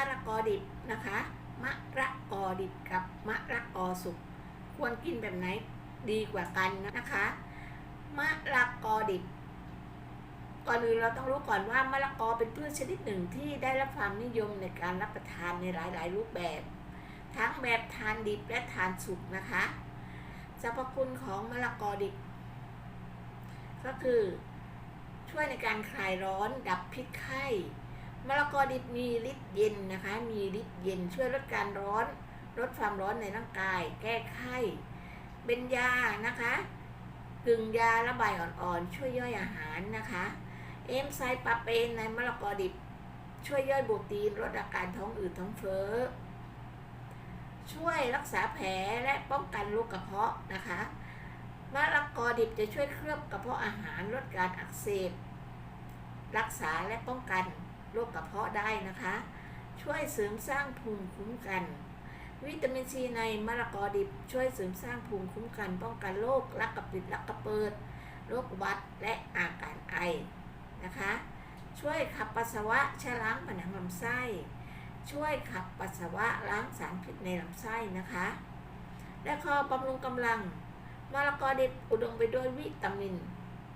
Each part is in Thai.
ะละกอดิบนะคะ มะระกอดิบกับมะระกอสุก ควรกินแบบไหนดีกว่ากันนะคะ มะละกอดิบ ก่อนอื่นเราต้องรู้ก่อนว่ามะละกอเป็นพืชชนิดหนึ่งที่ได้รับความนิยมในการรับประทานในหลาย ๆ รูปแบบ ทั้งแบบทานดิบและทานสุกนะคะสรรพคุณของมะละกอดิบ ก็คือช่วยในการคลายร้อนดับพิษไข้ มะละกอดิบมีฤทธิ์เย็นนะคะ มีฤทธิ์เย็นช่วยลดการร้อน ลดความร้อนในร่างกาย แก้ไข้เป็นยานะคะกึ่งยาระบายอ่อนๆ ช่วยย่อยอาหารนะคะ เอนไซม์ปาเปนในมะละกอดิบ ช่วยย่อยโปรตีนลดอาการท้องอืดท้องเฟ้อ ช่วยรักษาแผลและป้องกันโรคกระเพาะนะคะมะละกอดิบจะช่วยเคลือบกระเพาะอาหารลดการอักเสบ รักษาและป้องกัน โรคกระเพาะได้นะคะ ช่วยเสริมสร้างภูมิคุ้มกัน วิตามินซีในมะละกอดิบช่วยเสริมสร้างภูมิคุ้มกัน ป้องกันโรคลักกระปิดลักกระเปิดโรคหวัดและอาการไอนะคะ ช่วยขับปัสสาวะชะล้างผนังลำไส้ ช่วยขับปัสสาวะล้างสารพิษในลำไส้นะคะ และข้อบำรุงกำลังมะละกอดิบอุดมไปด้วยวิตามิน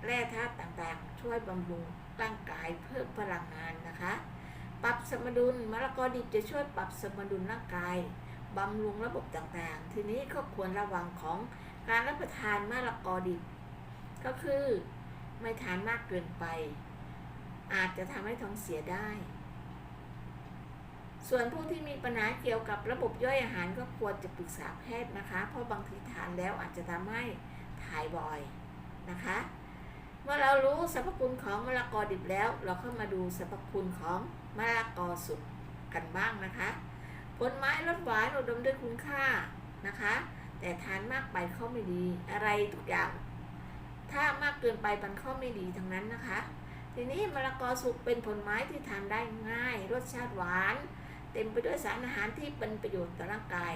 แร่ธาตุต่างๆ ช่วยบำรุงร่างกายเพิ่มพลังงานนะคะ ปรับสมดุลมะละกอดิบจะช่วยปรับสมดุลร่างกายบำรุงระบบต่างๆ ทีนี้ก็ควรระวังของการรับประทานมะละกอดิบ ก็คือไม่ทานมากเกินไป อาจจะทำให้ท้องเสียได้ ส่วนผู้ที่มีปัญหาเกี่ยวกับระบบย่อยอาหารก็ควรจะปรึกษาแพทย์นะคะ เพราะบางทีทานแล้วอาจจะทำให้ถ่ายบ่อยนะคะ เมื่อเรารู้สรรพคุณของมะละกอดิบแล้ว เราเข้ามาดูสรรพคุณของมะละกอสุกกันบ้างนะคะ ผลไม้รสหวานอุดมด้วยคุณค่านะคะ แต่ทานมากไปเข้าไม่ดีอะไรทุกอย่าง ถ้ามากเกินไปมันเข้าไม่ดีทั้งนั้นนะคะ ทีนี้มะละกอสุกเป็นผลไม้ที่ทานได้ง่าย รสชาติหวาน เต็มไปด้วยสารอาหารที่เป็นประโยชน์ต่อร่างกาย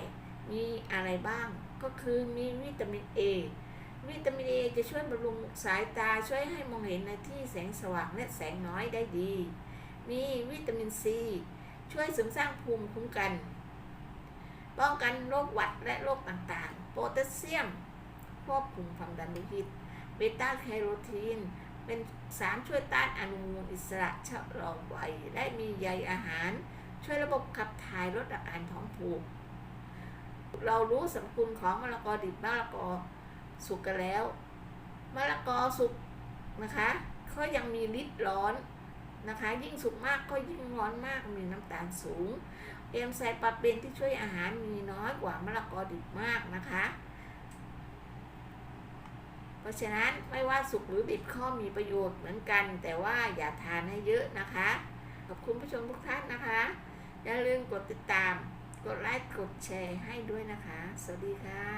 มีอะไรบ้างก็คือมีวิตามิน A วิตามิน A จะช่วยบำรุงสายตาช่วยให้มองเห็นในที่แสงสว่างและแสงน้อยได้ดี มีวิตามิน C ช่วยเสริมสร้างภูมิคุ้มกัน ป้องกันโรคหวัดและโรคต่างๆ โพแทสเซียมควบคุมความดันโลหิต เบต้าแคโรทีน เป็นสารช่วยต้านอนุมูลอิสระชะลอวัยและมีใยอาหาร ช่วยระบบขับถ่ายลดอาการท้องผูก เรารู้สรรพคุณของมะละกอดิบมะละกอ สุกกันแล้วมะละกอสุกนะคะเขายังมีฤทธิ์ร้อนนะคะ ยิ่งสุกมากก็ยิ่งร้อนมากมีน้ำตาลสูง เอนไซม์ปาเปนที่ช่วยอาหารมีน้อยกว่ามะละกอดิบมากนะคะ เพราะฉะนั้นไม่ว่าสุกหรือดิบข้อมีประโยชน์เหมือนกัน แต่ว่าอย่าทานให้เยอะนะคะ ขอบคุณผู้ชมทุกท่านนะคะ อย่าลืมกดติดตาม กดไลค์กดแชร์ให้ด้วยนะคะ สวัสดีค่ะ